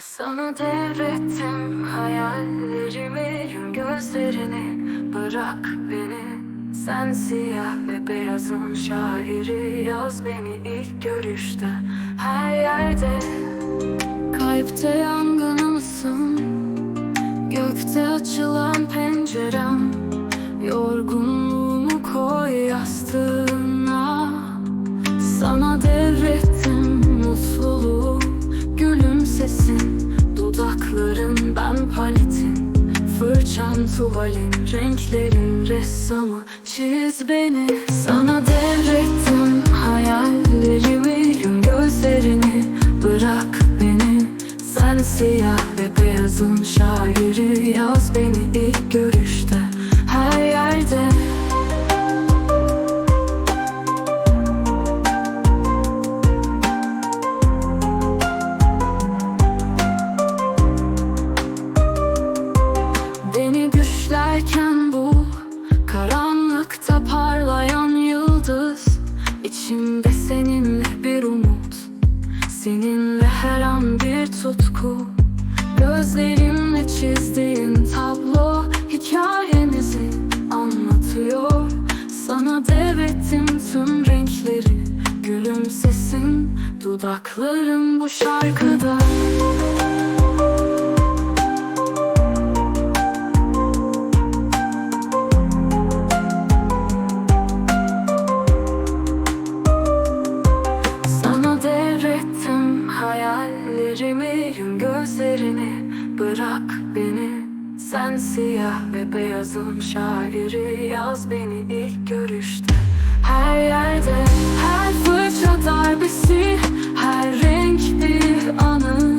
Sana devrettim hayallerimi gözlerini. Bırak beni Sen siyah ve beyazın şairi. Yaz beni ilk görüşte Her yerde. Kalpte yangınımsın Gökte açılan pencerem. Yorgunluğumu koy Fırçan tuvalin renklerin ressamı. Çiz beni. Sana devrettim hayallerimi. Yum gözlerini bırak beni. Sen siyah ve beyazın şairi. Yaz beni ilk görüşte. Her yerde an bir tutku. Gözlerimle çizdiğin tablo Hikayemizi anlatıyor. Sana devrettim tüm renkleri. Gülümsesin dudaklarım bu şarkıda gözlerini bırak beni. Sen siyah ve beyazın şairi. Yaz beni ilk görüşte. Her yerde her fırça darbesi Her renk bir anı.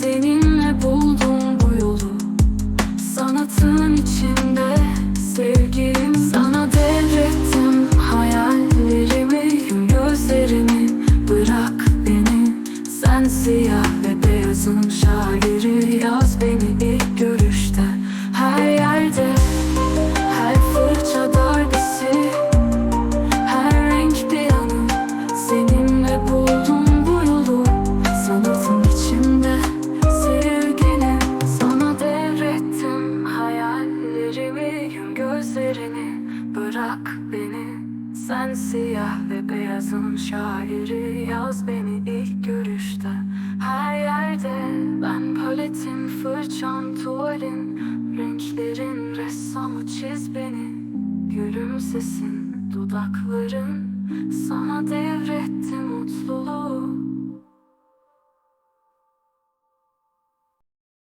Seninle buldum bu yolu. Sanatın içinde sevgilim Sana devrettim hayallerimi. Yum gözlerini bırak beni. Sen siyah bırak beni. Sen siyah ve beyazın şairi Yaz beni ilk görüşte. Her yerde ben paletin fırçam tuvalin Renklerin ressamı çiz beni. Gülümsesin dudakların Sana devrettim mutluluğu